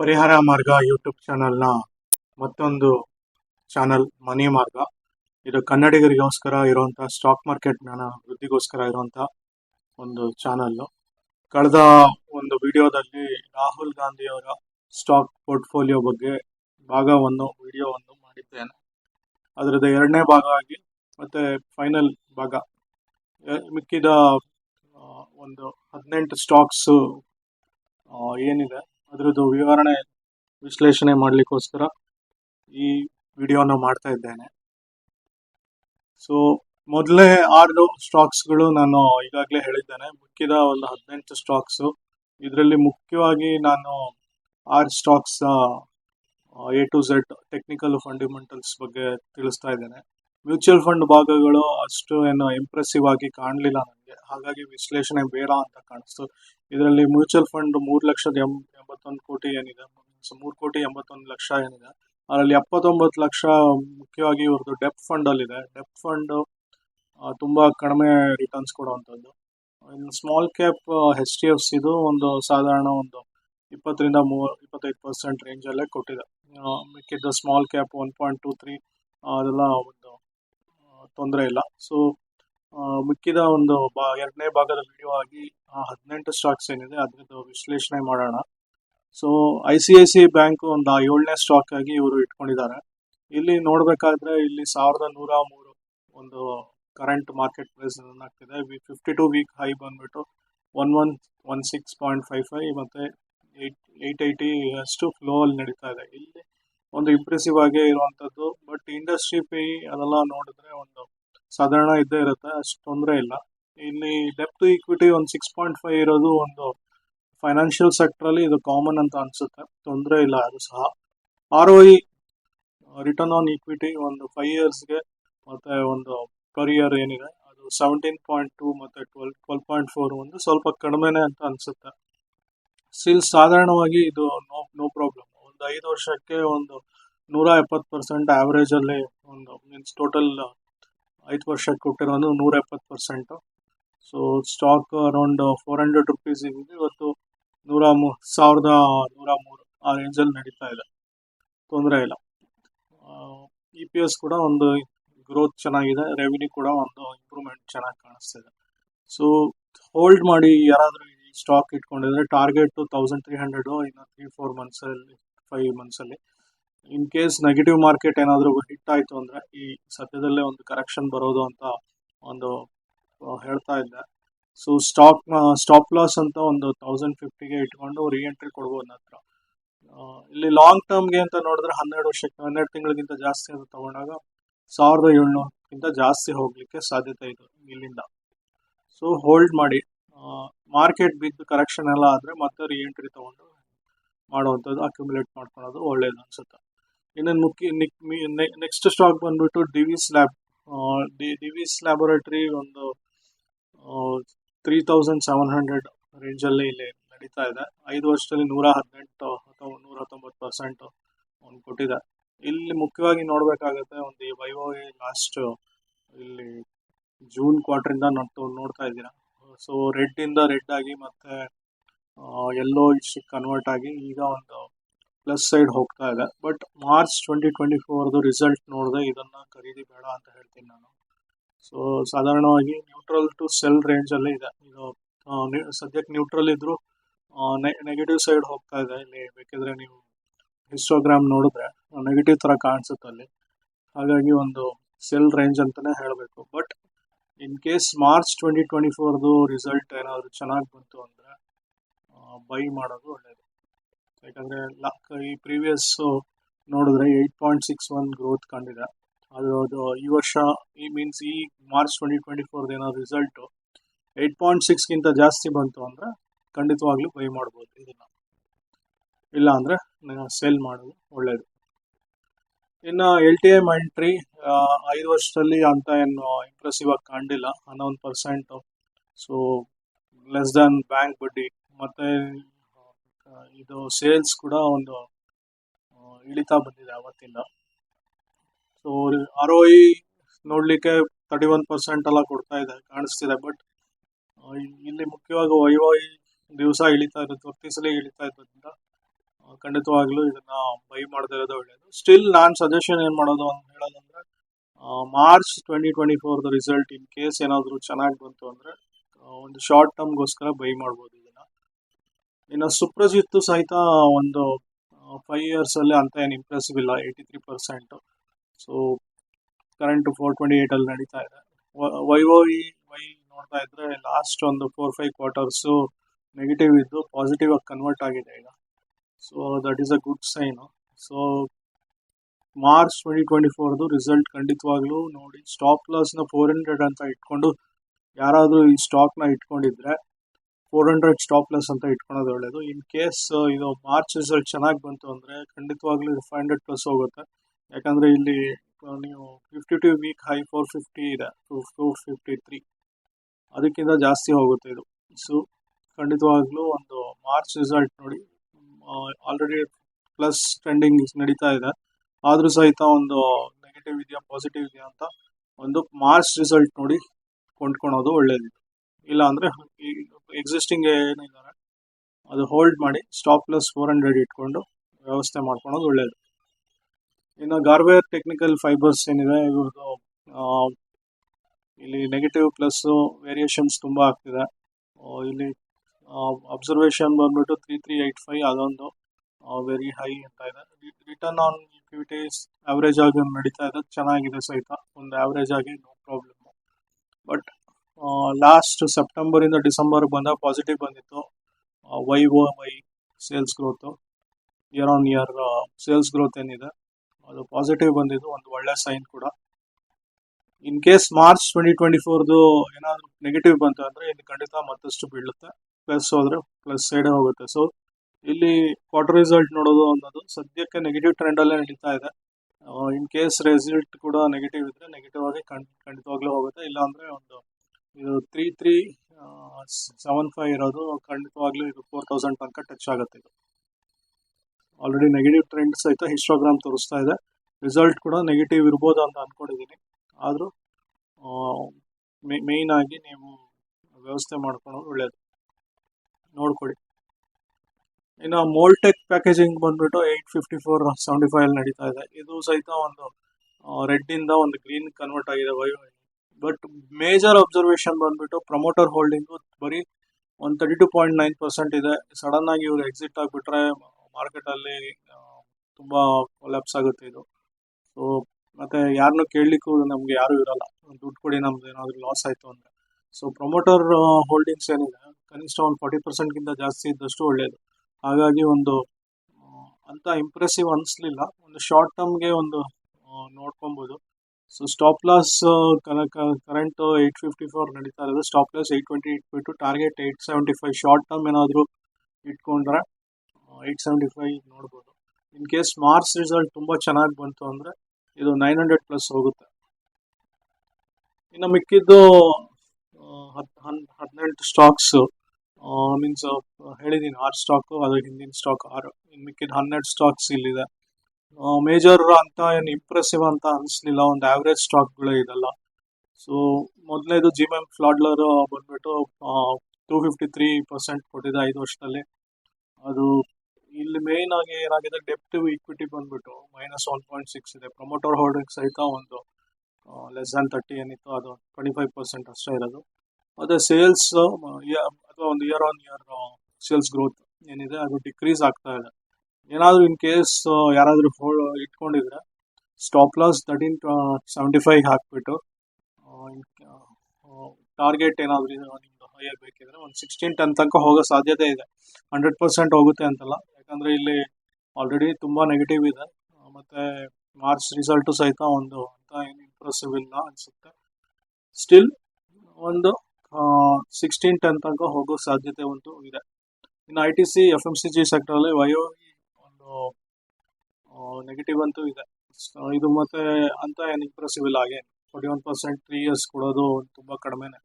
ಪರಿಹಾರ ಮಾರ್ಗ ಯೂಟ್ಯೂಬ್ ಚಾನಲ್ನ ಮತ್ತೊಂದು ಚಾನಲ್ ಮನಿ ಮಾರ್ಗ. ಇದು ಕನ್ನಡಿಗರಿಗೋಸ್ಕರ ಇರುವಂಥ ಸ್ಟಾಕ್ ಮಾರ್ಕೆಟ್ ಜ್ಞಾನ ವೃದ್ಧಿಗೋಸ್ಕರ ಇರುವಂಥ ಒಂದು ಚಾನಲ್ಲು. ಕಳೆದ ಒಂದು ವಿಡಿಯೋದಲ್ಲಿ ರಾಹುಲ್ ಗಾಂಧಿಯವರ ಸ್ಟಾಕ್ ಪೋರ್ಟ್ಫೋಲಿಯೋ ಬಗ್ಗೆ ಭಾಗವನ್ನು, ವಿಡಿಯೋವನ್ನು ಮಾಡಿದ್ದೇನೆ. ಅದರದ್ದು ಎರಡನೇ ಭಾಗ ಆಗಿ, ಮತ್ತು ಫೈನಲ್ ಭಾಗ. ಮಿಕ್ಕಿದ ಒಂದು ಹದಿನೆಂಟು ಸ್ಟಾಕ್ಸು ಏನಿದೆ? ಅದರದ್ದು ವಿವರಣೆ ವಿಶ್ಲೇಷಣೆ ಮಾಡಲಿಕ್ಕೋಸ್ಕರ ಈ ವಿಡಿಯೋನ ಮಾಡ್ತಾ ಇದ್ದೇನೆ. ಸೊ ಮೊದಲೇ ಆರು ಸ್ಟಾಕ್ಸ್ಗಳು ನಾನು ಈಗಾಗಲೇ ಹೇಳಿದ್ದೇನೆ. ಮುಖ್ಯದ ಒಂದು ಹದಿನೆಂಟು ಸ್ಟಾಕ್ಸು. ಇದರಲ್ಲಿ ಮುಖ್ಯವಾಗಿ ನಾನು ಆರು stocks A to Z technical fundamentals ಬಗ್ಗೆ ತಿಳಿಸ್ತಾ ಇದ್ದೇನೆ. ಮ್ಯೂಚುವಲ್ ಫಂಡ್ ಭಾಗಗಳು ಅಷ್ಟು ಏನು ಇಂಪ್ರೆಸಿವ್ ಆಗಿ ಕಾಣಲಿಲ್ಲ ನನಗೆ. ಹಾಗಾಗಿ ವಿಶ್ಲೇಷಣೆ ಬೇಡ ಅಂತ ಕಾಣಿಸ್ತು. ಇದರಲ್ಲಿ ಮ್ಯೂಚುವಲ್ ಫಂಡ್ ಮೂರು ಲಕ್ಷದ ಎಂ, ಎಂಬತ್ತೊಂದು ಕೋಟಿ ಏನಿದೆ ಮೂರು ಕೋಟಿ ಎಂಬತ್ತೊಂದು ಲಕ್ಷ ಏನಿದೆ, ಅದರಲ್ಲಿ ಎಪ್ಪತ್ತೊಂಬತ್ತು ಲಕ್ಷ ಮುಖ್ಯವಾಗಿ ಇವ್ರದ್ದು ಡೆಪ್ ಫಂಡಲ್ಲಿದೆ ಡೆಪ್ ಫಂಡ್ ತುಂಬ ಕಡಿಮೆ ರಿಟರ್ನ್ಸ್ ಕೊಡುವಂಥದ್ದು. ಇನ್ನು small cap H D F ಸಿದು ಒಂದು ಸಾಧಾರಣ ಒಂದು ಇಪ್ಪತ್ತರಿಂದ ಮೂವ, ಇಪ್ಪತ್ತೈದು ಪರ್ಸೆಂಟ್ ರೇಂಜಲ್ಲೇ ಕೊಟ್ಟಿದೆ. ಮಿಕ್ಕಿದ್ದ small cap one point two three ಅದೆಲ್ಲ ಒಂದು ತೊಂದರೆ ಇಲ್ಲ. ಸೊ ಮಿಕ್ಕಿದ ಒಂದು ಬಾ, ಎರಡನೇ ಭಾಗದ ವಿಡಿಯೋ ಆಗಿ ಹದಿನೆಂಟು ಸ್ಟಾಕ್ಸ್ ಏನಿದೆ ಅದರದ್ದು ವಿಶ್ಲೇಷಣೆ ಮಾಡೋಣ. So I C I C bank ಒಂದು ಏಳನೇ ಸ್ಟಾಕ್ ಆಗಿ ಇವರು ಇಟ್ಕೊಂಡಿದ್ದಾರೆ. ಇಲ್ಲಿ ನೋಡಬೇಕಾದ್ರೆ ಇಲ್ಲಿ ಸಾವಿರದ ನೂರ ಮೂರು ಒಂದು ಕರೆಂಟ್ ಮಾರ್ಕೆಟ್ ಪ್ರೈಸ್ ಆಗ್ತಿದೆ. ಫಿಫ್ಟಿ ಟು ವೀಕ್ ಹೈ ಬಂದ್ಬಿಟ್ಟು one one one six point five five ಮತ್ತು ಏಯ್ಟ್ ಏಯ್ಟ್ ಏಯ್ಟಿ ಅಷ್ಟು ಫ್ಲೋ ಅಲ್ಲಿ ನಡೀತಾ ಇದೆ. ಇಲ್ಲಿ ಒಂದು ಇಂಪ್ರೆಸಿವ್ ಆಗೇ ಇರುವಂಥದ್ದು ಬಟ್ ಇಂಡಸ್ಟ್ರಿ ಪೇ ಅದೆಲ್ಲ ನೋಡಿದ್ರೆ ಒಂದು ಸಾಧಾರಣ ಇದ್ದೇ ಇರುತ್ತೆ. ಅಷ್ಟು ತೊಂದರೆ ಇಲ್ಲ. ಇಲ್ಲಿ ಡೆಪ್ತ್ ಈಕ್ವಿಟಿ ಒಂದು ಸಿಕ್ಸ್ ಪಾಯಿಂಟ್ ಫೈವ್ ಇರೋದು ಒಂದು ಫೈನಾನ್ಷಿಯಲ್ ಸೆಕ್ಟ್ರಲ್ಲಿ ಇದು ಕಾಮನ್ ಅಂತ ಅನಿಸುತ್ತೆ. ತೊಂದರೆ ಇಲ್ಲ ಅದು ಸಹ. R O return on equity ಒಂದು ಫೈವ್ ಇಯರ್ಸ್ಗೆ ಮತ್ತೆ ಒಂದು ಪರ್ ಇಯರ್ ಏನಿದೆ, ಅದು ಸೆವೆಂಟೀನ್ ಪಾಯಿಂಟ್ ಟು ಮತ್ತು ಟ್ವೆಲ್ ಟ್ವೆಲ್ ಪಾಯಿಂಟ್ ಫೋರ್ ಒಂದು ಸ್ವಲ್ಪ ಕಡಿಮೆನೇ ಅಂತ ಅನಿಸುತ್ತೆ. ಸ್ಟಿಲ್ ಸಾಧಾರಣವಾಗಿ ಇದು ನೋ ನೋ ಪ್ರಾಬ್ಲಮ್ ಒಂದು ಐದು ವರ್ಷಕ್ಕೆ ಒಂದು ನೂರ ಎಪ್ಪತ್ತು ಪರ್ಸೆಂಟ್ ಅಲ್ಲಿ ಒಂದು ಮೀನ್ಸ್ ಟೋಟಲ್ ಐದು ವರ್ಷಕ್ಕೆ ಕೊಟ್ಟಿರೋದು ನೂರ ಎಪ್ಪತ್ತು percent so stock around four hundred rupees ಇದೆ ಇವತ್ತು ನೂರ ಮೂ, ಸಾವಿರದ ನೂರ ಮೂರು ಆ ರೇಂಜಲ್ಲಿ ನಡೀತಾ ಇದೆ. ತೊಂದರೆ ಇಲ್ಲ. ಇ ಪಿ ಎಸ್ ಕೂಡ ಒಂದು ಗ್ರೋತ್ ಚೆನ್ನಾಗಿದೆ. ರೆವಿನ್ಯೂ ಕೂಡ ಒಂದು ಇಂಪ್ರೂವ್ಮೆಂಟ್ ಚೆನ್ನಾಗಿ ಕಾಣಿಸ್ತಿದೆ ಸೊ ಹೋಲ್ಡ್ ಮಾಡಿ ಯಾರಾದರೂ ಈ ಸ್ಟಾಕ್ ಇಟ್ಕೊಂಡಿದ್ರೆ ಟಾರ್ಗೆಟ್ ತೌಸಂಡ್ ತ್ರೀ ಹಂಡ್ರೆಡು ಇನ್ನು ತ್ರೀ ಫೋರ್ ಮಂತ್ಸಲ್ಲಿ ಫೈವ್ ಮಂತ್ಸಲ್ಲಿ ಇನ್ ಕೇಸ್ ನೆಗೆಟಿವ್ ಮಾರ್ಕೆಟ್ ಏನಾದರೂ ಹಿಟ್ ಆಯಿತು ಅಂದರೆ ಈ ಸದ್ಯದಲ್ಲೇ ಒಂದು ಕರೆಕ್ಷನ್ ಬರೋದು ಅಂತ ಒಂದು ಹೇಳ್ತಾ ಇದ್ದೆ. ಸೊ ಸ್ಟಾಕ್ ಸ್ಟಾಪ್ ಲಾಸ್ ಅಂತ ಒಂದು ತೌಸಂಡ್ ಫಿಫ್ಟಿಗೆ ಇಟ್ಕೊಂಡು ರೀ ಎಂಟ್ರಿ ಕೊಡ್ಬೋದು ನಂತರ. ಇಲ್ಲಿ ಲಾಂಗ್ ಟರ್ಮ್ಗೆ ಅಂತ ನೋಡಿದ್ರೆ ಹನ್ನೆರಡು ವರ್ಷಕ್ಕೆ, ಹನ್ನೆರಡು ತಿಂಗಳಿಗಿಂತ ಜಾಸ್ತಿ ಅಂತ ತಗೊಂಡಾಗ ಸಾವಿರದ ಏಳ್ನೂರಕ್ಕಿಂತ ಜಾಸ್ತಿ ಹೋಗಲಿಕ್ಕೆ ಸಾಧ್ಯತೆ ಇದೆ ಇಲ್ಲಿಂದ. ಸೊ ಹೋಲ್ಡ್ ಮಾಡಿ. ಮಾರ್ಕೆಟ್ ಬಿದ್ದು ಕರೆಕ್ಷನ್ ಎಲ್ಲ ಆದರೆ ಮತ್ತೆ ರೀ ಎಂಟ್ರಿ ತೊಗೊಂಡು ಮಾಡುವಂಥದ್ದು ಅಕ್ಯುಮುಲೇಟ್ ಮಾಡ್ಕೊಳೋದು ಒಳ್ಳೆಯದು ಅನ್ಸುತ್ತೆ. ಇನ್ನೊಂದು ಮುಖ್ಯ ನೆಕ್ಸ್ಟ್ ಸ್ಟಾಕ್ ಬಂದ್ಬಿಟ್ಟು ಡಿವಿಸ್ ಲ್ಯಾಬ್ ಡಿವಿಸ್ ಲ್ಯಾಬೊರೇಟ್ರಿ ಒಂದು ತ್ರೀ ತೌಸಂಡ್ ಸೆವೆನ್ ಹಂಡ್ರೆಡ್ ರೇಂಜಲ್ಲಿ ಇಲ್ಲಿ ನಡೀತಾ ಇದೆ. ಐದು ವರ್ಷದಲ್ಲಿ ನೂರ ಹದಿನೆಂಟು ಅಥವಾ ನೂರ ಹತ್ತೊಂಬತ್ತು ಪರ್ಸೆಂಟ್ ಒಂದು ಕೊಟ್ಟಿದೆ. ಇಲ್ಲಿ ಮುಖ್ಯವಾಗಿ ನೋಡಬೇಕಾಗತ್ತೆ ಒಂದು ಈ ವೈಭವಿ ಲಾಸ್ಟ್ ಇಲ್ಲಿ ಜೂನ್ ಕ್ವಾರ್ಟ್ರಿಂದ ನೋಡ್ತಾ ನೋಡ್ತಾ ಇದ್ದೀರಾ. ಸೊ ರೆಡ್ಡಿಂದ ರೆಡ್ ಆಗಿ ಮತ್ತೆ ಎಲ್ಲೋ ಇಷ್ಟು ಕನ್ವರ್ಟ್ ಆಗಿ ಈಗ ಒಂದು ಪ್ಲಸ್ ಸೈಡ್ ಹೋಗ್ತಾ ಇದೆ. ಬಟ್ ಮಾರ್ಚ್ ಟ್ವೆಂಟಿ ಟ್ವೆಂಟಿ ಫೋರ್ದು ರಿಸಲ್ಟ್ ನೋಡಿದೆ ಇದನ್ನ ಖರೀದಿ ಬೇಡ ಅಂತ ಹೇಳ್ತೀನಿ ನಾನು. ಸೊ ಸಾಧಾರಣವಾಗಿ ನ್ಯೂಟ್ರಲ್ ಟು ಸೆಲ್ ರೇಂಜಲ್ಲೇ ಇದೆ. ಇದು ಸದ್ಯಕ್ಕೆ ನ್ಯೂಟ್ರಲ್ ಇದ್ದರೂ ನೆಗೆಟಿವ್ ಸೈಡ್ ಹೋಗ್ತಾ ಇದೆ ಇಲ್ಲಿ. ಬೇಕಿದ್ರೆ ನೀವು ಇನ್ಸ್ಟಾಗ್ರಾಮ್ ನೋಡಿದ್ರೆ ನೆಗೆಟಿವ್ ಥರ ಕಾಣಿಸುತ್ತೆ ಅಲ್ಲಿ. ಹಾಗಾಗಿ ಒಂದು ಸೆಲ್ ರೇಂಜ್ ಅಂತಲೇ ಹೇಳಬೇಕು. But in case March twenty twenty ಫೋರ್ದು result ಏನಾದರೂ ಚೆನ್ನಾಗಿ ಬಂತು ಅಂದರೆ ಬೈ ಮಾಡೋದು ಒಳ್ಳೆಯದು ಯಾಕಂದರೆ ಲಕ್ ಈ ಪ್ರೀವಿಯಸ್ಸು ನೋಡಿದ್ರೆ eight point six one growth ಕಂಡಿದೆ. ಅದು ಅದು ಈ ವರ್ಷ, ಈ ಮೀನ್ಸ್ ಈ ಮಾರ್ಚ್ ಟ್ವೆಂಟಿ ಟ್ವೆಂಟಿ ಫೋರ್ದು ಏನೋ ರಿಸಲ್ಟು ಏಯ್ಟ್ ಪಾಯಿಂಟ್ ಸಿಕ್ಸ್ಗಿಂತ ಜಾಸ್ತಿ ಬಂತು ಅಂದರೆ ಖಂಡಿತವಾಗ್ಲೂ ಬೈ ಮಾಡ್ಬೋದು ಇದನ್ನು. ಇಲ್ಲ ಅಂದರೆ ಸೇಲ್ ಮಾಡೋದು ಒಳ್ಳೆಯದು ಇನ್ನು ಎಲ್ ಟಿ ಎಂ ಎಂಟ್ರಿ ಐದು ವರ್ಷದಲ್ಲಿ ಅಂತ ಏನು ಇಂಪ್ರೆಸಿವ್ ಆಗಿ ಕಂಡಿಲ್ಲ ಹನ್ನೊಂದು percent so less than bank ಬಡ್ಡಿ ಮತ್ತು ಇದು ಸೇಲ್ಸ್ ಕೂಡ ಒಂದು ಇಳಿತಾ ಬಂದಿದೆ ಅವತ್ತಿಂದ. ಸೊ ಆರ್ ಒ ಇ ನೋಡಲಿಕ್ಕೆ ತರ್ಟಿ ಒನ್ ಪರ್ಸೆಂಟ್ ಎಲ್ಲ ಕೊಡ್ತಾ ಇದೆ, ಕಾಣಿಸ್ತಿದೆ. ಬಟ್ ಇಲ್ಲಿ ಮುಖ್ಯವಾಗಿ ವೈ ವೈ ದಿವಸ ಇಳಿತಾ ಇರೋದು, ಪ್ರತಿ ಸಲ ಇಳಿತಾ ಇರೋದ್ರಿಂದ ಖಂಡಿತವಾಗ್ಲೂ ಇದನ್ನ ಬೈ ಮಾಡದೇ ಇರೋದು ಒಳ್ಳೇದು. ಸ್ಟಿಲ್ ನಾನು ಸಜೆಷನ್ ಏನು ಮಾಡೋದು ಅಂತ ಹೇಳೋದಂದ್ರೆ ಮಾರ್ಚ್ ಟ್ವೆಂಟಿ ಟ್ವೆಂಟಿ ಫೋರ್ದ ರಿಸಲ್ಟ್ ಇನ್ ಕೇಸ್ ಏನಾದರೂ ಚೆನ್ನಾಗಿ ಬಂತು ಅಂದರೆ ಒಂದು ಶಾರ್ಟ್ ಟರ್ಮ್ಗೋಸ್ಕರ ಬೈ ಮಾಡ್ಬೋದು. ಇನ್ನು ಸುಪ್ರಜಿತ್ ಸಹಿತ ಒಂದು ಫೈವ್ ಇಯರ್ಸಲ್ಲಿ ಅಂತ ಏನು ಇಂಪ್ರೆಸಿವ್ ಇಲ್ಲ eighty three percent so current four twenty ಏಯ್ಟಲ್ಲಿ ನಡೀತಾ ಇದೆ. ವೈವೋ ಇ ವೈ ನೋಡ್ತಾ ಇದ್ರೆ ಲಾಸ್ಟ್ ಒಂದು ಫೋರ್ ಫೈವ್ ಕ್ವಾರ್ಟರ್ಸು ನೆಗೆಟಿವ್ ಇದ್ದು ಪಾಸಿಟಿವ್ ಆಗಿ ಕನ್ವರ್ಟ್ ಆಗಿದೆ ಈಗ. So that is a good sign so March twenty twenty ಫೋರ್ದು result ಖಂಡಿತವಾಗ್ಲೂ ನೋಡಿ ಸ್ಟಾಪ್ ಲಾಸ್ನ ಫೋರ್ ಹಂಡ್ರೆಡ್ ಅಂತ ಇಟ್ಕೊಂಡು, ಯಾರಾದರೂ ಈ ಸ್ಟಾಕ್ನ ಇಟ್ಕೊಂಡಿದ್ರೆ ಫೋರ್ ಹಂಡ್ರೆಡ್ ಸ್ಟಾಪ್ ಲೆಸ್ ಅಂತ ಇಟ್ಕೊಳೋದು ಒಳ್ಳೇದು. ಇನ್ ಕೇಸ್ ಇದು ಮಾರ್ಚ್ ರಿಸಲ್ಟ್ ಚೆನ್ನಾಗಿ ಬಂತು ಅಂದರೆ ಖಂಡಿತವಾಗ್ಲೂ ಇದು ಫೈವ್ ಹಂಡ್ರೆಡ್ ಪ್ಲಸ್ ಹೋಗುತ್ತೆ. ಯಾಕಂದರೆ ಇಲ್ಲಿ ನೀವು fifty two week high four fifty ಇದೆ. ಫೋರ್ ಫಿಫ್ಟಿ ತ್ರೀ ಅದಕ್ಕಿಂತ ಜಾಸ್ತಿ ಹೋಗುತ್ತೆ ಇದು. ಸೊ ಖಂಡಿತವಾಗ್ಲೂ ಒಂದು ಮಾರ್ಚ್ ರಿಸಲ್ಟ್ ನೋಡಿ ಆಲ್ರೆಡಿ ಪ್ಲಸ್ ಟ್ರೆಂಡಿಂಗ್ ನಡೀತಾ ಇದೆ. ಆದರೂ ಸಹಿತ ಒಂದು ನೆಗೆಟಿವ್ ಇದೆಯಾ ಪಾಸಿಟಿವ್ ಇದೆಯಾ ಅಂತ ಒಂದು ಮಾರ್ಚ್ ರಿಸಲ್ಟ್ ನೋಡಿ ಕೊಂಡ್ಕೊಳೋದು ಒಳ್ಳೇದಿದೆ. ಇಲ್ಲ ಅಂದ್ರೆ ಎಕ್ಸಿಸ್ಟಿಂಗ್ ಏನಿದ್ದಾರೆ ಅದು ಹೋಲ್ಡ್ ಮಾಡಿ ಸ್ಟಾಪ್ ಪ್ಲಸ್ ಫೋರ್ ಹಂಡ್ರೆಡ್ ಇಟ್ಕೊಂಡು ವ್ಯವಸ್ಥೆ ಮಾಡ್ಕೊಳೋದು ಒಳ್ಳೇದು. ಇನ್ನು ಗಾರ್ವೇರ್ ಟೆಕ್ನಿಕಲ್ ಫೈಬರ್ಸ್ ಏನಿದೆ ಇವ್ರದ್ದು ಇಲ್ಲಿ ನೆಗೆಟಿವ್ ಪ್ಲಸ್ ವೇರಿಯೇಷನ್ಸ್ ತುಂಬ ಆಗ್ತಿದೆ. ಇಲ್ಲಿ ಅಬ್ಸರ್ವೇಷನ್ ಬಂದ್ಬಿಟ್ಟು ತ್ರೀ ತ್ರೀ ಏಯ್ಟ್ ಫೈವ್ ಅದೊಂದು ವೆರಿ ಹೈ ಅಂತ ಇದೆ. ರಿಟರ್ನ್ ಆನ್ ಇಕ್ವಿಟೀಸ್ ಆವ್ರೇಜ್ ಆಗಿ ನಡೀತಾ ಇದೆ, ಚೆನ್ನಾಗಿದೆ ಸಹಿತ. ಒಂದು ಆವ್ರೇಜ್ ಆಗಿ ನೋ ಪ್ರಾಬ್ಲಮ್ ಬಟ್ ಲಾಸ್ಟ್ ಸೆಪ್ಟೆಂಬರಿಂದ ಡಿಸೆಂಬರ್ ಬಂದಾಗ ಪಾಸಿಟಿವ್ ಬಂದಿತ್ತು. Y O Y sales growth year on year sales growth ಏನಿದೆ, ಅದು ಪಾಸಿಟಿವ್ ಬಂದಿದ್ದು, ಒಂದು ಒಳ್ಳೆ ಸೈನ್ ಕೂಡ. In case March twenty twenty ಫೋರ್ದು ಏನಾದರೂ ನೆಗೆಟಿವ್ ಬಂತು ಅಂದರೆ, ಇಲ್ಲಿ ಖಂಡಿತ ಮತ್ತಷ್ಟು ಬೀಳುತ್ತೆ. ಪ್ಲಸ್ ಹೋದರೆ ಪ್ಲಸ್ ಸೈಡೇ ಹೋಗುತ್ತೆ. ಸೊ ಇಲ್ಲಿ ಕ್ವಾರ್ಟರ್ ರಿಸಲ್ಟ್ ನೋಡೋದು ಅನ್ನೋದು, ಸದ್ಯಕ್ಕೆ ನೆಗೆಟಿವ್ ಟ್ರೆಂಡಲ್ಲೇ ನಡೀತಾ ಇದೆ. ಇನ್ ಕೇಸ್ ರಿಸಲ್ಟ್ ಕೂಡ ನೆಗೆಟಿವ್ ಇದ್ರೆ ನೆಗೆಟಿವ್ ಆಗಿ ಖಂಡ್, ಖಂಡಿತವಾಗ್ಲೂ ಹೋಗುತ್ತೆ. ಇಲ್ಲಾಂದರೆ ಒಂದು ಇದು ತ್ರೀ ತ್ರೀ ಸೆವೆನ್ ಫೈವ್ ಇರೋದು ಖಂಡಿತವಾಗ್ಲೂ ಇದು ಫೋರ್ ತೌಸಂಡ್ ತನಕ ಟಚ್ ಆಗುತ್ತೆ ಇದು. ಆಲ್ರೆಡಿ ನೆಗೆಟಿವ್ ಟ್ರೆಂಡ್ ಸಹಿತ ಹಿಸ್ಟೋಗ್ರಾಮ್ ತೋರಿಸ್ತಾ ಇದೆ. ರಿಸಲ್ಟ್ ಕೂಡ ನೆಗೆಟಿವ್ ಇರ್ಬೋದು ಅಂತ ಅಂದ್ಕೊಂಡಿದ್ದೀನಿ ಆದರೂ ಮೇಯ್ನ್ ಆಗಿ ನೀವು ವ್ಯವಸ್ಥೆ ಮಾಡ್ಕೊಳೋದು ಒಳ್ಳೆಯದು ನೋಡ್ಕೊಳ್ಳಿ. ಇನ್ನು ಮೋಲ್ಟೆಕ್ ಪ್ಯಾಕೇಜಿಂಗ್ ಬಂದ್ಬಿಟ್ಟು eight fifty four seventy five ನಡೀತಾ ಇದೆ. ಇದು ಸಹಿತ ಒಂದು ರೆಡ್ ಇಂದ ಒಂದು ಗ್ರೀನ್ ಕನ್ವರ್ಟ್ ಆಗಿದೆ ವೈ ಬಟ್ ಮೇಜರ್ ಅಬ್ಸರ್ವೇಷನ್ ಬಂದ್ಬಿಟ್ಟು ಪ್ರಮೋಟರ್ ಹೋಲ್ಡಿಂಗು ಬರೀ ಒಂದು thirty two point nine percent ಇದೆ. ಸಡನ್ ಆಗಿ ಇವರು ಎಕ್ಸಿಟ್ ಆಗಿಬಿಟ್ರೆ ಮಾರ್ಕೆಟಲ್ಲಿ ತುಂಬ ಕೊಲ್ಯಾಪ್ಸ್ ಆಗುತ್ತೆ ಇದು. ಸೊ ಮತ್ತೆ ಯಾರನ್ನೂ ಕೇಳಲಿಕ್ಕೂ ನಮಗೆ ಯಾರೂ ಇರಲ್ಲ. ದುಡ್ಡು ಕೊಡಿ, ನಮ್ದು ಏನಾದರೂ ಲಾಸ್ ಆಯಿತು ಅಂದರೆ. ಸೊ ಪ್ರಮೋಟರ್ ಹೋಲ್ಡಿಂಗ್ಸ್ ಏನಿದೆ, ಕನಿಷ್ಠ ಒಂದು ಫಾರ್ಟಿ ಪರ್ಸೆಂಟ್ಗಿಂತ ಜಾಸ್ತಿ ಇದ್ದಷ್ಟು ಒಳ್ಳೆಯದು ಹಾಗಾಗಿ ಒಂದು ಅಂತ ಇಂಪ್ರೆಸಿವ್ ಅನಿಸ್ಲಿಲ್ಲ. ಒಂದು ಶಾರ್ಟ್ ಟರ್ಮ್ಗೆ ಒಂದು ನೋಡ್ಕೊಬೋದು. So stop loss current eight fifty four ನಡೀತಾ ಇರೋದು. ಸ್ಟಾಪ್ ಲಾಸ್ ಏಯ್ಟ್ ಟ್ವೆಂಟಿ ಇಟ್ಬಿಟ್ಟು target eight seventy five short term ಏನಾದರೂ ಇಟ್ಕೊಂಡ್ರೆ ಏಯ್ಟ್ ಸೆವೆಂಟಿ ಫೈವ್ ನೋಡ್ಬೋದು. ಇನ್ ಕೇಸ್ ಮಾರ್ಚ್ ರಿಸಲ್ಟ್ ತುಂಬ ಚೆನ್ನಾಗಿ ಬಂತು ಅಂದರೆ, ಇದು ನೈನ್ ಹಂಡ್ರೆಡ್ ಪ್ಲಸ್ ಹೋಗುತ್ತೆ. ಇನ್ನು ಮಿಕ್ಕಿದ್ದು ಹತ್ತು ಹತ್, ಹನ್, ಹದಿನೆಂಟು ಸ್ಟಾಕ್ಸು ಮೀನ್ಸ್ ಹೇಳಿದ್ದೀನಿ ಆರು ಸ್ಟಾಕು ಅದ್ರ ಹಿಂದಿನ ಸ್ಟಾಕ್ ಆರು. ಇನ್ನು ಮಿಕ್ಕಿದ ಹನ್ನೆರಡು ಸ್ಟಾಕ್ಸ್ ಇಲ್ಲಿದೆ. ಮೇಜರ್ ಅಂತ ಏನು ಇಂಪ್ರೆಸಿವ್ ಅಂತ ಅನಿಸ್ಲಿಲ್ಲ, ಒಂದು ಆವ್ರೇಜ್ ಸ್ಟಾಕ್ಗಳೇ ಇದೆಲ್ಲ. ಸೊ ಮೊದಲನೇದು ಜಿಮ್ ಫ್ಲಾಡ್ಲರ್ ಬಂದ್ಬಿಟ್ಟು ಟೂ ಫಿಫ್ಟಿ ತ್ರೀ ಪರ್ಸೆಂಟ್ ಕೊಟ್ಟಿದೆ ಐದು ವರ್ಷದಲ್ಲಿ. ಅದು ಇಲ್ಲಿ ಮೇಯ್ನ್ ಆಗಿ ಏನಾಗಿದೆ ಡೆಪ್ಟ್ ಇಕ್ವಿಟಿ ಬಂದ್ಬಿಟ್ಟು ಮೈನಸ್ ಒನ್ ಪಾಯಿಂಟ್ ಸಿಕ್ಸ್ ಇದೆ. ಪ್ರಮೋಟರ್ ಹೋಲ್ಡಿಂಗ್ ಸಹಿತ ಒಂದು ಲೆಸ್ ದ್ಯಾನ್ ತರ್ಟಿ ಏನಿತ್ತು ಅದು ಟ್ವೆಂಟಿ ಫೈವ್ ಪರ್ಸೆಂಟ್ ಅಷ್ಟೇ ಇರೋದು. ಅದೇ ಸೇಲ್ಸ್ ಅಥವಾ ಒಂದು year on year sales growth ಏನಿದೆ, ಅದು ಡಿಕ್ರೀಸ್ ಆಗ್ತಾ ಇದೆ. ಏನಾದರೂ ಇನ್ ಕೇಸ್ ಯಾರಾದರೂ ಫೋಲ್ ಇಟ್ಕೊಂಡಿದ್ರೆ stop loss thirteen seventy five ಹಾಕ್ಬಿಟ್ಟು ಟಾರ್ಗೆಟ್ ಏನಾದರೂ ನಿಮ್ಮದು ಹೈಯರ್ ಬೇಕಿದ್ರೆ ಒಂದು ಸಿಕ್ಸ್ಟೀನ್ ಟೆನ್ ತನಕ ಹೋಗೋ ಸಾಧ್ಯತೆ ಇದೆ. ಹಂಡ್ರೆಡ್ ಪರ್ಸೆಂಟ್ ಹೋಗುತ್ತೆ ಅಂತಲ್ಲ. ಯಾಕಂದರೆ ಇಲ್ಲಿ ಆಲ್ರೆಡಿ ತುಂಬ ನೆಗೆಟಿವ್ ಇದೆ. ಮತ್ತು ಮಾರ್ಚ್ ರಿಸಲ್ಟು ಸಹಿತ ಒಂದು ಅಂತ ಏನು ಇಂಪ್ರೆಸಿವ್ ಇಲ್ಲ ಅನಿಸುತ್ತೆ. ಸ್ಟಿಲ್ ಒಂದು ಸಿಕ್ಸ್ಟೀನ್ ಟೆನ್ ತನಕ ಹೋಗೋ ಸಾಧ್ಯತೆ ಒಂದು ಇದೆ. ಇನ್ನು I T C F M C G ಸೆಕ್ಟರಲ್ಲಿ ವಯೋ ನೆಗೆಟಿವ್ ಅಂತೂ ಇದೆ. ಇದು ಮತ್ತೆ ಅಂತ ಏನು ಇಂಪ್ರೆಸಿವ್ ಇಲ್ಲ, ಹಾಗೆ forty one percent three years ಕೊಡೋದು ತುಂಬ ಕಡಿಮೆನೆ.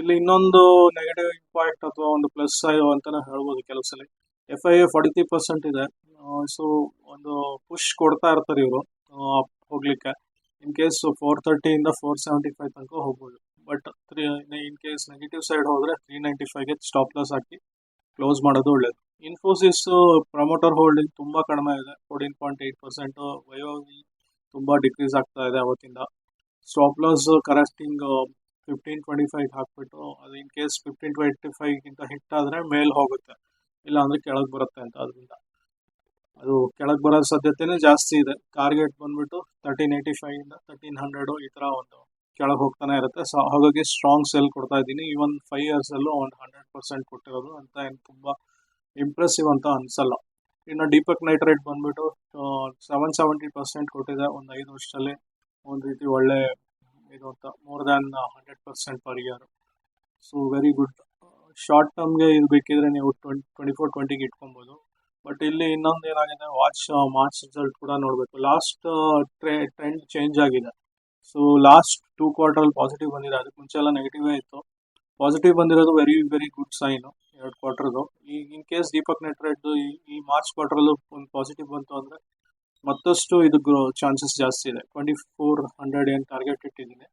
ಇಲ್ಲಿ ಇನ್ನೊಂದು ನೆಗೆಟಿವ್ ಇಂಪ್ಯಾಕ್ಟ್ ಅಥವಾ ಒಂದು ಪ್ಲಸ್ ಅಂತಾನೆ ಹೇಳ್ಬೋದು ಕೆಲವು ಸಲ F I A forty three percent ಇದೆ ಸೊ ಒಂದು ಪುಷ್ ಕೊಡ್ತಾ ಇರ್ತಾರೆ ಇವರು ಹೋಗ್ಲಿಕ್ಕೆ. ಇನ್ ಕೇಸ್ ಫೋರ್ ತರ್ಟಿಯಿಂದ ಫೋರ್ ಸೆವೆಂಟಿ ಫೈವ್ ತನಕ ಹೋಗ್ಬೋದು. But three in case negative side ಹೋದರೆ ತ್ರೀ ನೈಂಟಿ ಫೈವ್ಗೆ ಸ್ಟಾಪ್ ಲಾಸ್ ಹಾಕಿ ಕ್ಲೋಸ್ ಮಾಡೋದು ಒಳ್ಳೇದು. ಇನ್ಫೋಸಿಸ್ ಪ್ರಮೋಟರ್ ಹೋಲ್ಡಿಂಗ್ ತುಂಬಾ ಕಡಿಮೆ ಇದೆ ಫೋರ್ಟೀನ್ ಪಾಯಿಂಟ್ ಏಟ್ ಪರ್ಸೆಂಟ್ ವಯೋವಿ ತುಂಬಾ ಡಿಕ್ರೀಸ್ ಆಗ್ತಾ ಇದೆ ಅವತ್ತಿಂದ. Stop loss correcting fifteen twenty five ಹಾಕ್ಬಿಟ್ಟು, ಅದು ಇನ್ ಕೇಸ್ ಫಿಫ್ಟೀನ್ ಟ್ವೆಂಟಿ ಫೈವ್ಗಿಂತ ಹಿಟ್ ಆದ್ರೆ ಮೇಲ್ ಹೋಗುತ್ತೆ. ಇಲ್ಲ ಅಂದ್ರೆ ಕೆಳಗೆ ಬರುತ್ತೆ ಅಂತ ಅದರಿಂದ. ಅದು ಕೆಳಗೆ ಬರೋ ಸಾಧ್ಯತೆನೇ ಜಾಸ್ತಿ ಇದೆ. ಟಾರ್ಗೆಟ್ ಬಂದ್ಬಿಟ್ಟು ತರ್ಟೀನ್ ಏಯ್ಟಿ ಫೈವ್ ಇಂದ ತರ್ಟೀನ್ ಹಂಡ್ರೆಡ್ ಈ ತರ ಒಂದು ಕೆಳಗೆ ಹೋಗ್ತಾನೆ ಇರುತ್ತೆ. ಸೊ ಹಾಗಾಗಿ ಸ್ಟ್ರಾಂಗ್ ಸೆಲ್ ಕೊಡ್ತಾ ಇದ್ದೀನಿ. ಈವನ್ ಫೈವ್ ಇಯರ್ಸ್ ಅಲ್ಲೂ ಒಂದು ಹಂಡ್ರೆಡ್ ಪರ್ಸೆಂಟ್ ಕೊಟ್ಟಿರೋದು ಅಂತ ಏನು ತುಂಬಾ ಇಂಪ್ರೆಸಿವ್ ಅಂತ ಅನ್ಸಲ್ಲ. ಇನ್ನು ಡೀಪಕ್ ನೈಟ್ರೇಟ್ ಬಂದ್ಬಿಟ್ಟು ಸೆವೆನ್ ಸೆವೆಂಟಿ ಪರ್ಸೆಂಟ್ ಕೊಟ್ಟಿದೆ, ಒಂದು ಐದು ವರ್ಷದಲ್ಲಿ. ಒಂದು ರೀತಿ ಒಳ್ಳೆ ಇದು ಅಂತ more than hundred percent per year so very good short ಟರ್ಮ್ಗೆ ಇದು ಬೇಕಿದ್ರೆ ನೀವು ಟ್ವೆಂಟ್ ಟ್ವೆಂಟಿ ಫೋರ್ ಟ್ವೆಂಟಿಗೆ ಇಟ್ಕೊಬೋದು. ಬಟ್ ಇಲ್ಲಿ ಇನ್ನೊಂದು ಏನಾಗಿದೆ ವಾಚ್ ಮಾರ್ಚ್ ರಿಸಲ್ಟ್ ಕೂಡ ನೋಡಬೇಕು. ಲಾಸ್ಟ್ ಟ್ರೆಂಡ್ ಚೇಂಜ್ ಆಗಿದೆ. So last two quarter positive ಬಂದಿದೆ. ಅದಕ್ಕೆ ಮುಂಚೆ ಎಲ್ಲ ನೆಗೆಟಿವೇ ಇತ್ತು. ಪಾಸಿಟಿವ್ ಬಂದಿರೋದು ವೆರಿ ವೆರಿ ಗುಡ್ ಸೈನ್ ಎರಡು ಕ್ವಾರ್ಟರ್ದು ಈ ಇನ್ ಕೇಸ್ ದೀಪಕ್ ನೆಟ್ರೆಡ್ಡು ಈ ಮಾರ್ಚ್ ಕ್ವಾರ್ಟ್ರಲ್ಲೂ ಒಂದು ಪಾಸಿಟಿವ್ ಬಂತು ಅಂದರೆ ಮತ್ತಷ್ಟು ಇದು ಚಾನ್ಸಸ್ ಜಾಸ್ತಿ ಇದೆ. ಟ್ವೆಂಟಿ ಫೋರ್ ಹಂಡ್ರೆಡ್ ಏನು ಟಾರ್ಗೆಟ್ ಇಟ್ಟಿದ್ದೀನಿ.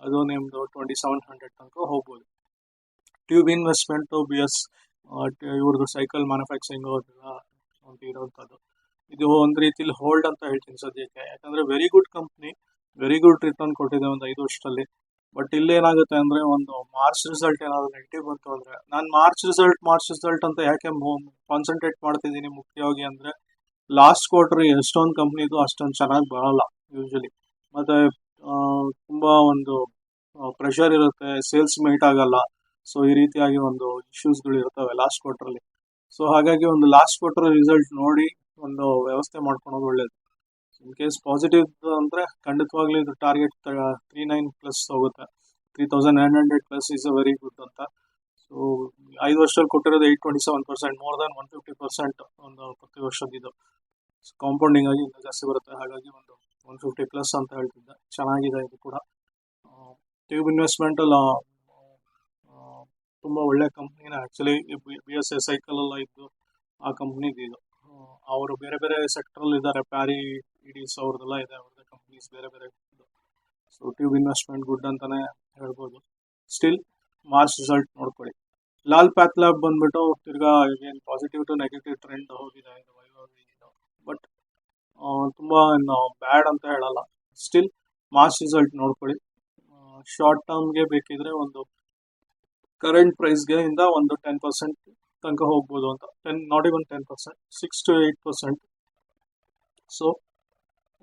ಅದು ನಿಮ್ಮದು ಟ್ವೆಂಟಿ ಸೆವೆನ್ ಹಂಡ್ರೆಡ್ ತನಕ ಹೋಗ್ಬೋದು. ಟ್ಯೂಬ್ ಇನ್ವೆಸ್ಟ್ಮೆಂಟು ಬಿ ಎಸ್ ಇವ್ರದ್ದು ಸೈಕಲ್ ಮ್ಯಾನುಫ್ಯಾಕ್ಚರಿಂಗ್ ಅದೆಲ್ಲ ಒಂದು ಇರೋವಂಥದ್ದು ಇದು ಒಂದು ರೀತಿಲಿ ಹೋಲ್ಡ್ ಅಂತ ಹೇಳ್ತೀನಿ ಸದ್ಯಕ್ಕೆ. ಯಾಕಂದರೆ very good company very good return ಕೊಟ್ಟಿದೆ ಒಂದು ಐದು ವರ್ಷದಲ್ಲಿ. ಬಟ್ ಇಲ್ಲಿ ಏನಾಗುತ್ತೆ ಅಂದ್ರೆ ಒಂದು ಮಾರ್ಚ್ ರಿಸಲ್ಟ್ ಏನಾದ್ರು ನೆಗೆಟಿವ್ ಬಂತು ಅಂದ್ರೆ, ನಾನು ಮಾರ್ಚ್ ರಿಸಲ್ಟ್ ಮಾರ್ಚ್ ರಿಸಲ್ಟ್ ಅಂತ ಯಾಕೆ ಕಾನ್ಸಂಟ್ರೇಟ್ ಮಾಡ್ತಿದ್ದೀನಿ ಮುಖ್ಯವಾಗಿ ಅಂದ್ರೆ ಲಾಸ್ಟ್ ಕ್ವಾರ್ಟರ್ ಎಷ್ಟೊಂದು ಕಂಪ್ನಿದು ಅಷ್ಟೊಂದು ಚೆನ್ನಾಗಿ ಬರಲ್ಲ ಯೂಶಲಿ ಮತ್ತೆ ತುಂಬಾ ಒಂದು ಪ್ರೆಷರ್ ಇರುತ್ತೆ ಸೇಲ್ಸ್ ಮೀಟ್ ಆಗಲ್ಲ. ಸೊ ಈ ರೀತಿಯಾಗಿ ಒಂದು ಇಶ್ಯೂಸ್ಗಳು ಇರ್ತವೆ ಲಾಸ್ಟ್ ಕ್ವಾರ್ಟರ್ಲಿ ಸೊ ಹಾಗಾಗಿ ಒಂದು ಲಾಸ್ಟ್ ಕ್ವಾರ್ಟರ್ ರಿಸಲ್ಟ್ ನೋಡಿ ಒಂದು ವ್ಯವಸ್ಥೆ ಮಾಡ್ಕೊಳೋದು ಒಳ್ಳೇದು. ಇನ್ ಕೇಸ್ ಪಾಸಿಟಿವ್ ಅಂದ್ರೆ ಖಂಡಿತವಾಗ್ಲೂ ಇದು ಟಾರ್ಗೆಟ್ ತ್ರೀ ನೈನ್ ಪ್ಲಸ್ ಹೋಗುತ್ತೆ. Three thousand nine hundred plus is a very good ಅಂತ. ಸೊ ಐದು ವರ್ಷದಲ್ಲಿ ಕೊಟ್ಟಿರೋದು eight twenty seven percent more than one fifty percent ಒಂದು ಪ್ರತಿ ವರ್ಷದಿದ್ದು ಕಾಂಪೌಂಡಿಂಗ್ ಆಗಿ ಇನ್ನೂ ಜಾಸ್ತಿ ಬರುತ್ತೆ. ಹಾಗಾಗಿ ಒಂದು ಒನ್ ಫಿಫ್ಟಿ ಪ್ಲಸ್ ಅಂತ ಹೇಳ್ತಿದ್ದೆ. ಚೆನ್ನಾಗಿದೆ ಇದು ಕೂಡ. ಟ್ಯೂಬ್ ಇನ್ವೆಸ್ಟ್ಮೆಂಟ್ ಅಲ್ಲ ತುಂಬ ಒಳ್ಳೆ ಕಂಪ್ನಿನ actually B S A cycle ಎಲ್ಲ ಇದ್ದು ಆ ಕಂಪ್ನಿದು ಇದು. ಅವರು ಬೇರೆ ಬೇರೆ ಸೆಕ್ಟ್ರಲ್ಲಿ ಇದ್ದಾರೆ ಪ್ಯಾರಿ ಇಡೀಸ್ ಅವ್ರದ್ದೆಲ್ಲ ಇದೆ, ಅವ್ರದ್ದು ಕಂಪ್ನೀಸ್ ಬೇರೆ ಬೇರೆ ಸೊ ಟ್ಯೂಬ್ ಇನ್ವೆಸ್ಟ್ಮೆಂಟ್ ಗುಡ್ ಅಂತಾನೆ ಹೇಳ್ಬೋದು. ಸ್ಟಿಲ್ ಮಾರ್ಚ್ ರಿಸಲ್ಟ್ ನೋಡ್ಕೊಳ್ಳಿ. ಲಾಲ್ ಪ್ಯಾತ್ ಲ್ಯಾಬ್ ಬಂದ್ಬಿಟ್ಟು ತಿರ್ಗಾ ಏನು ಪಾಸಿಟಿವ್ ಟು ನೆಗೆಟಿವ್ ಟ್ರೆಂಡ್ ಹೋಗಿದೆ ಬಟ್ ತುಂಬ ಇನ್ನು ಬ್ಯಾಡ್ ಅಂತ ಹೇಳಲ್ಲ. ಸ್ಟಿಲ್ ಮಾರ್ಚ್ ರಿಸಲ್ಟ್ ನೋಡ್ಕೊಳ್ಳಿ. ಶಾರ್ಟ್ ಟರ್ಮ್ಗೆ ಬೇಕಿದ್ರೆ ಒಂದು ಕರೆಂಟ್ ಪ್ರೈಸ್ಗೆ ಇಂದ ಒಂದು ಟೆನ್ ಪರ್ಸೆಂಟ್ ತನಕ ಹೋಗ್ಬೋದು ಅಂತ. Ten not even ten percent six to eight percent so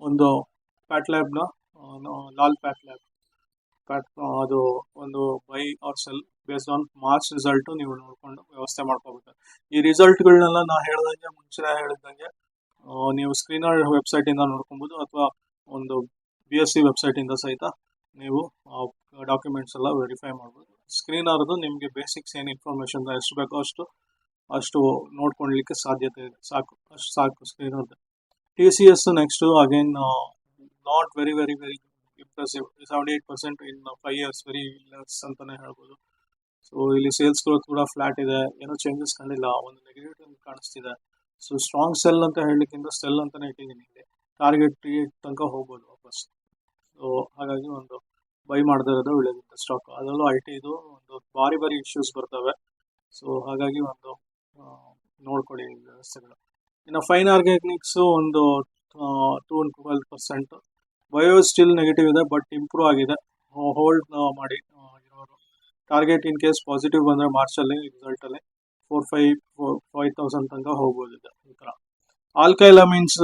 ಒಂದು ಪ್ಯಾಟ್ ಲ್ಯಾಬ್ನ ಲಾಲ್ ಪ್ಯಾಟ್ ಲ್ಯಾಬ್ ಪ್ಯಾಟ್ ಅದು ಒಂದು buy or sell base on March result ನೀವು ನೋಡಿಕೊಂಡು ವ್ಯವಸ್ಥೆ ಮಾಡ್ಕೋಬೇಕು. ಈ ರಿಸಲ್ಟ್ಗಳನ್ನೆಲ್ಲ ನಾ ಹೇಳ್ದಂಗೆ ಮುಂಚೆ ಹೇಳಿದಂಗೆ ನೀವು ಸ್ಕ್ರೀನರ್ ವೆಬ್ಸೈಟಿಂದ ನೋಡ್ಕೊಬೋದು, ಅಥವಾ ಒಂದು ಬಿ ಎಸ್ ಸಿ ವೆಬ್ಸೈಟಿಂದ ಸಹಿತ ನೀವು ಡಾಕ್ಯುಮೆಂಟ್ಸ್ ಎಲ್ಲ ವೆರಿಫೈ ಮಾಡ್ಬೋದು. ಸ್ಕ್ರೀನರ್ದು ನಿಮಗೆ ಬೇಸಿಕ್ಸ್ ಏನು ಇನ್ಫಾರ್ಮೇಷನ್ ಎಷ್ಟು ಬೇಕೋ ಅಷ್ಟು ಅಷ್ಟು ನೋಡ್ಕೊಳ್ಲಿಕ್ಕೆ ಸಾಧ್ಯತೆ ಇದೆ. ಸಾಕು, ಅಷ್ಟು ಸಾಕು ಸ್ಕ್ರೀನರ್ದು T next, again next not very very very impressive seventy eight percent in five years very ಅಂತಲೇ ಹೇಳ್ಬೋದು. ಸೊ ಇಲ್ಲಿ ಸೇಲ್ಸ್ ಗ್ರೋತ್ ಕೂಡ ಫ್ಲಾಟ್ ಇದೆ. ಏನೋ ಚೇಂಜಸ್ ಕಾಣಲಿಲ್ಲ ಒಂದು ನೆಗೆಟಿವ್ ಕಾಣಿಸ್ತಿದೆ. ಸೊ ಸ್ಟ್ರಾಂಗ್ ಸೆಲ್ ಅಂತ ಹೇಳಲಿಕ್ಕಿಂತ ಸೆಲ್ ಅಂತಾನೆ ಇಟ್ಟಿದ್ದೀನಿ ಇಲ್ಲಿ. ಟಾರ್ಗೆಟ್ ತನಕ ಹೋಗ್ಬೋದು ವಾಪಸ್. ಸೊ ಹಾಗಾಗಿ ಒಂದು ಬೈ ಮಾಡದೇ ಇರೋದು ಒಳ್ಳೇದಿತ್ತು ಸ್ಟಾಕ್ ಅದರಲ್ಲೂ ಐ ಟಿ ಇದು ಒಂದು ಭಾರಿ ಭಾರಿ ಇಶ್ಯೂಸ್ ಬರ್ತವೆ. ಸೊ ಹಾಗಾಗಿ ಒಂದು ನೋಡ್ಕೊಳ್ಳಿ ವ್ಯವಸ್ಥೆಗಳು. ಇನ್ನು ಫೈನ್ ಆರ್ಗ್ಯಾನಿಕ್ಸ್ ಒಂದು ಟೂ ಟ್ವೆಲ್ ಪರ್ಸೆಂಟ್ ಬಯೋ ಸ್ಟಿಲ್ ನೆಗೆಟಿವ್ ಇದೆ ಬಟ್ ಇಂಪ್ರೂವ್ ಆಗಿದೆ. ಹೋಲ್ಡ್ ಮಾಡಿ ಇರೋರು. ಟಾರ್ಗೆಟ್ ಇನ್ ಕೇಸ್ ಪಾಸಿಟಿವ್ ಬಂದರೆ ಮಾರ್ಚಲ್ಲಿ ರಿಸಲ್ಟಲ್ಲಿ four five four five thousand ತನಕ ಹೋಗ್ಬೋದಿದೆ ಈ ಥರ ಆಲ್ಕೈಲ ಮೀನ್ಸ್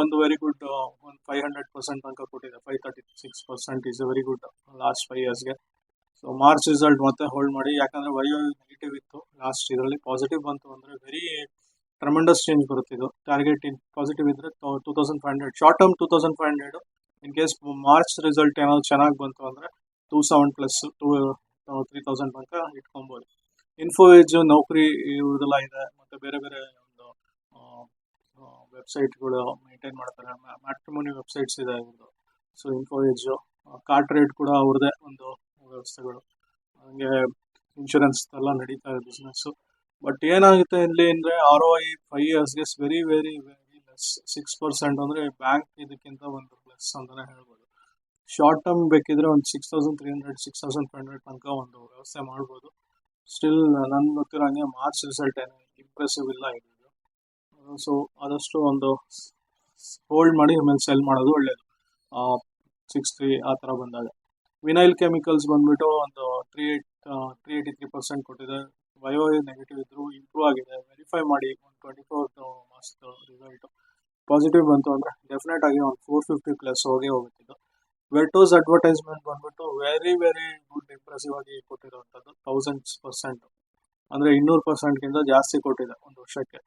ಒಂದು ವೆರಿ ಗುಡ್ ಒಂದು ಫೈವ್ ಹಂಡ್ರೆಡ್ ಪರ್ಸೆಂಟ್ ತನಕ ಕೊಟ್ಟಿದೆ. Five thirty six percent is very good last five ಇಯರ್ಸ್ಗೆ so March result ಮತ್ತೆ ಹೋಲ್ಡ್ ಮಾಡಿ. ಯಾಕಂದರೆ ವಯೋ ನೆಗೆಟಿವ್ ಇತ್ತು ಲಾಸ್ಟ್ ಇದರಲ್ಲಿ. ಪಾಸಿಟಿವ್ ಬಂತು ಅಂದರೆ ವೆರಿ ಟ್ರಮೆಂಡಸ್ ಚೇಂಜ್ ಬರುತ್ತೆ ಇದು. ಟಾರ್ಗೆಟ್ ಇನ್ ಪಾಸಿಟಿವ್ ಇದ್ರೆ two thousand five hundred short term two thousand five hundred in case March result ಏನಾದ್ರು ಚೆನ್ನಾಗಿ ಬಂತು ಅಂದರೆ two seven plus two three thousand ತನಕ ಇಟ್ಕೊಬೋದು. ಇನ್ಫೋ ಏಜ್ ನೌಕರಿ ಇವ್ರದೆಲ್ಲ ಇದೆ, ಮತ್ತು ಬೇರೆ ಬೇರೆ ಒಂದು ವೆಬ್ಸೈಟ್ಗಳು ಮೇಂಟೈನ್ ಮಾಡ್ತಾರೆ. ಮ್ಯಾಟ್ರಿಮೋನಿ ವೆಬ್ಸೈಟ್ಸ್ ಇದೆ ಇವ್ರದ್ದು. So info edge cart rate ಕೂಡ ಅವ್ರದ್ದೇ ಒಂದು ವ್ಯವಸ್ಥೆಗಳು. ಹಂಗೆ ಇನ್ಶೂರೆನ್ಸ್ ಎಲ್ಲ ನಡೀತಾ ಇದೆ ಬಿಸ್ನೆಸ್ಸು ಬಟ್ ಏನಾಗುತ್ತೆ ಇಲ್ಲಿ ಅಂದರೆ R O I five ಇಯರ್ಸ್ಗೆ very very very less six percent ಅಂದರೆ ಬ್ಯಾಂಕ್ ಇದಕ್ಕಿಂತ ಒಂದು ಪ್ಲಸ್ ಅಂತಲೇ ಹೇಳ್ಬೋದು. ಶಾರ್ಟ್ ಟರ್ಮ್ ಬೇಕಿದ್ರೆ ಒಂದು six thousand three hundred six thousand five hundred ತನಕ ಒಂದು ವ್ಯವಸ್ಥೆ ಮಾಡ್ಬೋದು. ಸ್ಟಿಲ್ ನನ್ಗೆ ಗೊತ್ತಿರೋ ಹಂಗೆ ಮಾರ್ಚ್ ರಿಸಲ್ಟ್ ಏನು ಇಂಪ್ರೆಸಿವ್ ಇಲ್ಲ ಇದು. ಸೊ ಆದಷ್ಟು ಒಂದು ಹೋಲ್ಡ್ ಮಾಡಿ ಆಮೇಲೆ ಸೆಲ್ ಮಾಡೋದು ಒಳ್ಳೆಯದು ಸಿಕ್ಸ್ ತ್ರೀ ಆ ಥರ ಬಂದಾಗ. ವಿನೈಲ್ ಕೆಮಿಕಲ್ಸ್ ಬಂದ್ಬಿಟ್ಟು ಒಂದು three eight three eighty three percent ಕೊಟ್ಟಿದೆ. ಬಯೋ ನೆಗೆಟಿವ್ ಇದ್ರು ಇಂಪ್ರೂವ್ ಆಗಿದೆ. ವೆರಿಫೈ ಮಾಡಿ ಒಂದು ಟ್ವೆಂಟಿ ಫೋರ್ ಮಸ್ತ್ ರಿಸಲ್ಟು ಪಾಸಿಟಿವ್ ಬಂತು ಅಂದರೆ ಡೆಫಿನೆಟ್ ಆಗಿ ಒಂದು ಫೋರ್ ಫಿಫ್ಟಿ ಪ್ಲಸ್ ಹೋಗೇ ಹೋಗುತ್ತಿದ್ದು ವೆಟೋಸ್ ಅಡ್ವರ್ಟೈಸ್ಮೆಂಟ್ ಬಂದ್ಬಿಟ್ಟು ವೆರಿ ವೆರಿ ಗುಡ್ ಇಂಪ್ರೆಸಿವ್ ಆಗಿ ಕೊಟ್ಟಿರುವಂಥದ್ದು ತೌಸಂಡ್ಸ್ ಪರ್ಸೆಂಟ್ ಅಂದರೆ ಇನ್ನೂರು ಪರ್ಸೆಂಟ್ಗಿಂತ ಜಾಸ್ತಿ ಕೊಟ್ಟಿದೆ ಒಂದು ವರ್ಷಕ್ಕೆ.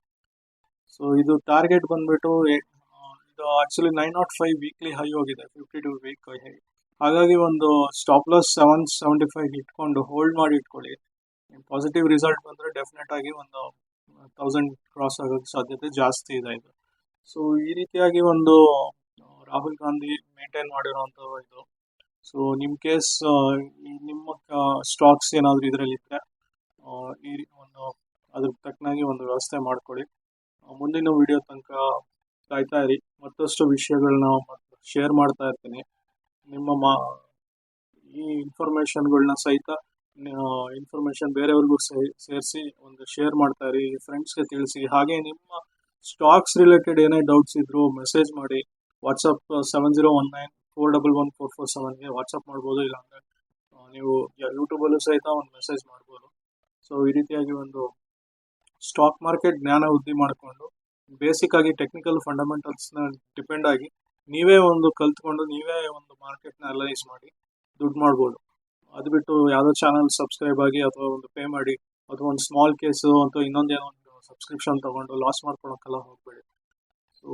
ಸೊ ಇದು ಟಾರ್ಗೆಟ್ ಬಂದ್ಬಿಟ್ಟು ಇದು actually nine not five weekly high ಹೋಗಿದೆ ಫಿಫ್ಟಿ ಟು ವೀಕ್ ಹೈ ಹಾಗಾಗಿ ಒಂದು stop loss seven seventy five ಇಟ್ಕೊಂಡು ಹೋಲ್ಡ್ ಮಾಡಿ ಇಟ್ಕೊಳ್ಳಿ. ಪಾಸಿಟಿವ್ ರಿಸಲ್ಟ್ ಬಂದರೆ ಡೆಫಿನೆಟ್ ಆಗಿ ಒಂದು ತೌಸಂಡ್ ಕ್ರಾಸ್ ಆಗೋಕ್ಕೆ ಸಾಧ್ಯತೆ ಜಾಸ್ತಿ ಇದೆ ಇದು. ಸೊ ಈ ರೀತಿಯಾಗಿ ಒಂದು ರಾಹುಲ್ ಗಾಂಧಿ ಮೇಂಟೈನ್ ಮಾಡಿರುವಂಥ ಇದು. ಸೊ ನಿಮ್ಮ ಕೇಸ್ ನಿಮ್ಮ ಸ್ಟಾಕ್ಸ್ ಏನಾದರೂ ಇದರಲ್ಲಿ ಇದ್ದರೆ ಈ ಒಂದು, ಅದ್ರ ತಕ್ಕನಾಗಿ ಒಂದು ವ್ಯವಸ್ಥೆ ಮಾಡ್ಕೊಳ್ಳಿ. ಮುಂದಿನ ವಿಡಿಯೋ ತನಕ ಕಾಯ್ತಾ ಇರಿ. ಮತ್ತಷ್ಟು ವಿಷಯಗಳನ್ನ ಶೇರ್ ಮಾಡ್ತಾ ಇರ್ತೀನಿ. ನಿಮ್ಮ ಮಾ, ಈ ಇನ್ಫಾರ್ಮೇಷನ್ಗಳನ್ನ ಸಹಿತ ಇನ್ಫಾರ್ಮೇಷನ್ ಬೇರೆಯವ್ರಿಗೂ ಸೇರಿಸಿ ಒಂದು ಶೇರ್ ಮಾಡ್ತಾ ಇರಿ ಫ್ರೆಂಡ್ಸ್ಗೆ ತಿಳಿಸಿ. ಹಾಗೆ ನಿಮ್ಮ ಸ್ಟಾಕ್ಸ್ ರಿಲೇಟೆಡ್ ಏನೇ ಡೌಟ್ಸ್ ಇದ್ರು ಮೆಸೇಜ್ ಮಾಡಿ. WhatsApp seven zero one nine four double one four four ಸೆವೆನ್ಗೆ WhatsApp ಮಾಡ್ಬೋದು, ಇಲ್ಲಾಂದರೆ ನೀವು ಯೂಟ್ಯೂಬಲ್ಲೂ ಸಹಿತ ಒಂದು ಮೆಸೇಜ್ ಮಾಡ್ಬೋದು. ಸೊ ಈ ರೀತಿಯಾಗಿ ಒಂದು ಸ್ಟಾಕ್ ಮಾರ್ಕೆಟ್ ಜ್ಞಾನ ವೃದ್ಧಿ ಮಾಡಿಕೊಂಡು ಬೇಸಿಕ್ ಆಗಿ ಟೆಕ್ನಿಕಲ್ ಫಂಡಮೆಂಟಲ್ಸ್ನ ಡಿಪೆಂಡ್ ಆಗಿ, ನೀವೇ ಒಂದು ಕಲ್ತ್ಕೊಂಡು, ನೀವೇ ಒಂದು ಮಾರ್ಕೆಟ್ನ ಅನಲೈಸ್ ಮಾಡಿ, ದುಡ್ಡು ಮಾಡ್ಬೋದು. ಅದು ಬಿಟ್ಟು ಯಾವುದೋ ಚಾನಲ್ ಸಬ್ಸ್ಕ್ರೈಬ್ ಆಗಿ ಅಥವಾ ಒಂದು ಪೇ ಮಾಡಿ ಅಥವಾ ಒಂದು ಸ್ಮಾಲ್ ಕೇಸು ಅಥವಾ ಇನ್ನೊಂದೇನೋ ಒಂದು ಸಬ್ಸ್ಕ್ರಿಪ್ಷನ್ ತಗೊಂಡು ಲಾಸ್ ಮಾಡ್ಕೊಳಕ್ಕೆಲ್ಲ ಹೋಗಬೇಡಿ. So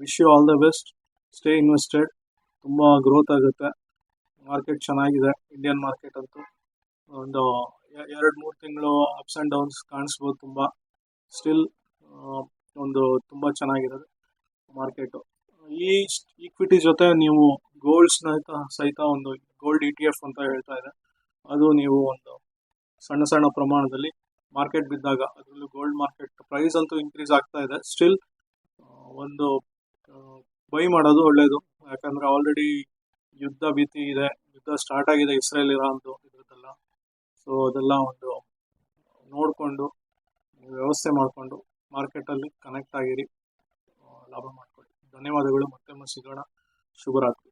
wish you all the best stay invested ತುಂಬ ಗ್ರೋತ್ ಆಗುತ್ತೆ. ಮಾರ್ಕೆಟ್ ಚೆನ್ನಾಗಿದೆ. ಇಂಡಿಯನ್ ಮಾರ್ಕೆಟ್ ಅಂತೂ. ಒಂದು ಎರಡು, ಮೂರು ತಿಂಗಳು ಅಪ್ಸ್ ಆ್ಯಂಡ್ ಡೌನ್ಸ್ ಕಾಣಿಸ್ಬೋದು ತುಂಬ. ಸ್ಟಿಲ್ ಒಂದು ತುಂಬ ಚೆನ್ನಾಗಿರೋದು ಮಾರ್ಕೆಟು ಈ ಈಕ್ವಿಟಿ ಜೊತೆ ನೀವು ಗೋಲ್ಡ್ ಸಹಿತ ಒಂದು ಗೋಲ್ಡ್ ಇ ಟಿ ಎಫ್ ಅಂತ ಹೇಳ್ತಾ ಇದೆ. ಅದು ನೀವು ಒಂದು ಸಣ್ಣ ಸಣ್ಣ ಪ್ರಮಾಣದಲ್ಲಿ ಮಾರ್ಕೆಟ್ ಬಿದ್ದಾಗ ಅದರಲ್ಲೂ ಗೋಲ್ಡ್ ಮಾರ್ಕೆಟ್ ಪ್ರೈಸ್ ಅಂತೂ ಇನ್ಕ್ರೀಸ್ ಆಗ್ತಾ ಇದೆ. ಸ್ಟಿಲ್ ಒಂದು ಬೈ ಮಾಡೋದು ಒಳ್ಳೆಯದು ಯಾಕಂದರೆ ಆಲ್ರೆಡಿ ಯುದ್ಧ ಭೀತಿ ಇದೆ. ಯುದ್ಧ ಸ್ಟಾರ್ಟ್ ಆಗಿದೆ ಇಸ್ರೇಲ್ ಇರಾನ್ದು ಇದ್ರದ್ದೆಲ್ಲ. ಸೊ ಅದೆಲ್ಲ ಒಂದು ನೋಡಿಕೊಂಡು, ವ್ಯವಸ್ಥೆ ಮಾಡಿಕೊಂಡು ಮಾರ್ಕೆಟಲ್ಲಿ ಕನೆಕ್ಟ್ ಆಗಿರಿ. ಲಾಭ ಮಾಡ್ಕೊಳ್ಳಿ. ಧನ್ಯವಾದಗಳು. ಮತ್ತೆ ಸಿಗೋಣ. ಶುಭರಾತ್ರಿ.